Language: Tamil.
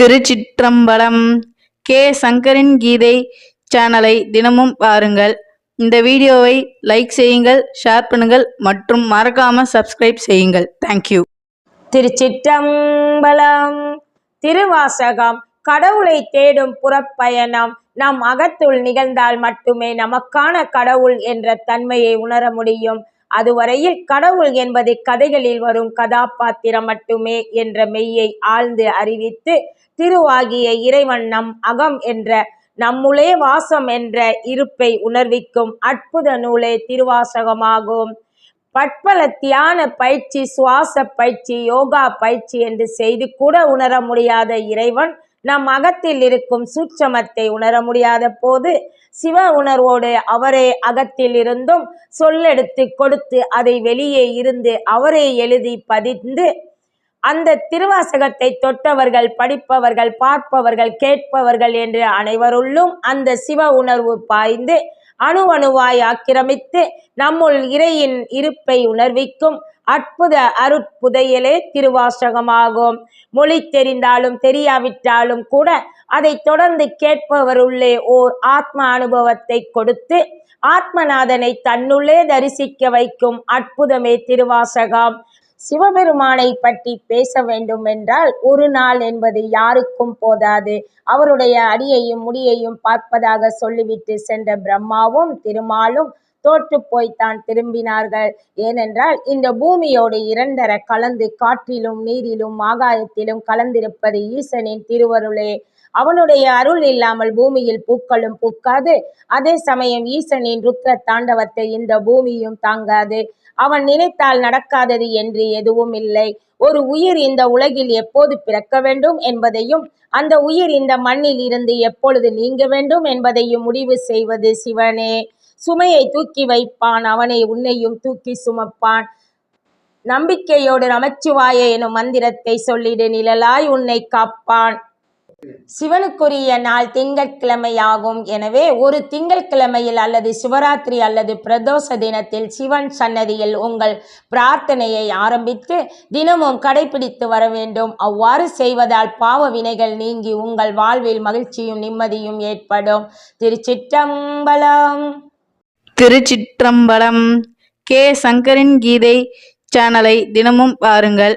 திருச்சிற்றம்பலம் கே. சங்கரின் கீதை சேனலை தினமும் பாருங்கள். இந்த வீடியோவை லைக் செய்யுங்கள் ஷேர் பண்ணுங்கள் மற்றும் மறக்காம சப்ஸ்கிரைப் செய்யுங்கள். தேங்க்யூ திருச்சிற்றம்பலம் திருவாசகம் கடவுளை தேடும் புறப்பயணம் நம் அகத்துள் நிகழ்ந்தால் மட்டுமே நமக்கான கடவுள் என்ற தன்மையை உணர முடியும். அதுவரையில் கடவுள் என்பது கதைகளில் வரும் கதாபாத்திரம் மட்டுமே என்ற மெய்யை ஆழ்ந்து அறிவித்து திருவாகிய இறைவன் நம் அகம் என்ற நம்முளே வாசம் என்ற இருப்பை உணர்விக்கும் அற்புத நூலே திருவாசகமாகும். பட்பல தியான பயிற்சி சுவாச பயிற்சி யோகா பயிற்சி என்று செய்து கூட உணர முடியாத இறைவன் நம் அகத்தில் இருக்கும் சூட்சமத்தை உணர முடியாத போது சிவ உணர்வோடு அவரே அகத்தில் இருந்தும் சொல்லெடுத்து கொடுத்து அதை வெளியே இருந்து அவரே எழுதி பதிந்து அந்த திருவாசகத்தை தொட்டவர்கள் படிப்பவர்கள் பார்ப்பவர்கள் கேட்பவர்கள் என்று அனைவருள்ளும் அந்த சிவ உணர்வு பாய்ந்து அணு அணுவாய் ஆக்கிரமித்து நம்முள் இறையின் இருப்பை உணர்விக்கும் அற்புத அருட்புதையலே திருவாசகமாகும். மொழி தெரிந்தாலும் தெரியாவிட்டாலும் கூட அதை தொடர்ந்து கேட்பவருள்ளே ஓர் ஆத்ம அனுபவத்தை கொடுத்து ஆத்மநாதனை தன்னுள்ளே தரிசிக்க வைக்கும் அற்புதமே திருவாசகம். சிவபெருமானை பற்றி பேச வேண்டும் என்றால் ஒரு நாள் என்பது யாருக்கும் போதாது. அவருடைய அடியையும் முடியையும் பார்ப்பதாக சொல்லிவிட்டு சென்ற பிரம்மாவும் திருமாலும் தோற்று போய்த்தான் திரும்பினார்கள். ஏனென்றால் இந்த பூமியோடு இரண்டர கலந்து காற்றிலும் நீரிலும் ஆகாயத்திலும் கலந்திருப்பது ஈசனின் திருவருளே. அவனுடைய அருள் இல்லாமல் பூமியில் பூக்களும் பூக்காது. அதே சமயம் ஈசனின் ருத்ர தாண்டவத்தை இந்த பூமியும் தாங்காது. அவன் நினைத்தால் நடக்காதது என்று எதுவும் இல்லை. ஒரு உயிர் இந்த உலகில் எப்போது பிறக்க வேண்டும் என்பதையும் அந்த உயிர் இந்த மண்ணில் இருந்து எப்பொழுது நீங்க வேண்டும் என்பதையும் முடிவு செய்வது சிவனே. சுமையை தூக்கி வைப்பான் அவனை உன்னையும் தூக்கி சுமப்பான். நம்பிக்கையோடு நமச்சிவாய எனும் மந்திரத்தை சொல்லிடு நிழலாய் உன்னை காப்பான். சிவனுக்குரிய நாள் திங்கட்கிழமையாகும். எனவே ஒரு திங்கட்கிழமையில் அல்லது சிவராத்திரி அல்லது பிரதோஷ தினத்தில் சிவன் சன்னதியில் உங்கள் பிரார்த்தனையை ஆரம்பித்து தினமும் கடைபிடித்து வர வேண்டும். அவ்வாறு செய்வதால் பாவ வினைகள் நீங்கி உங்கள் வாழ்வில் மகிழ்ச்சியும் நிம்மதியும் ஏற்படும். திருச்சிற்றம்பலம். திருச்சிற்றம்பலம் கே சங்கரின் கீதை சேனலை தினமும் பாருங்கள்.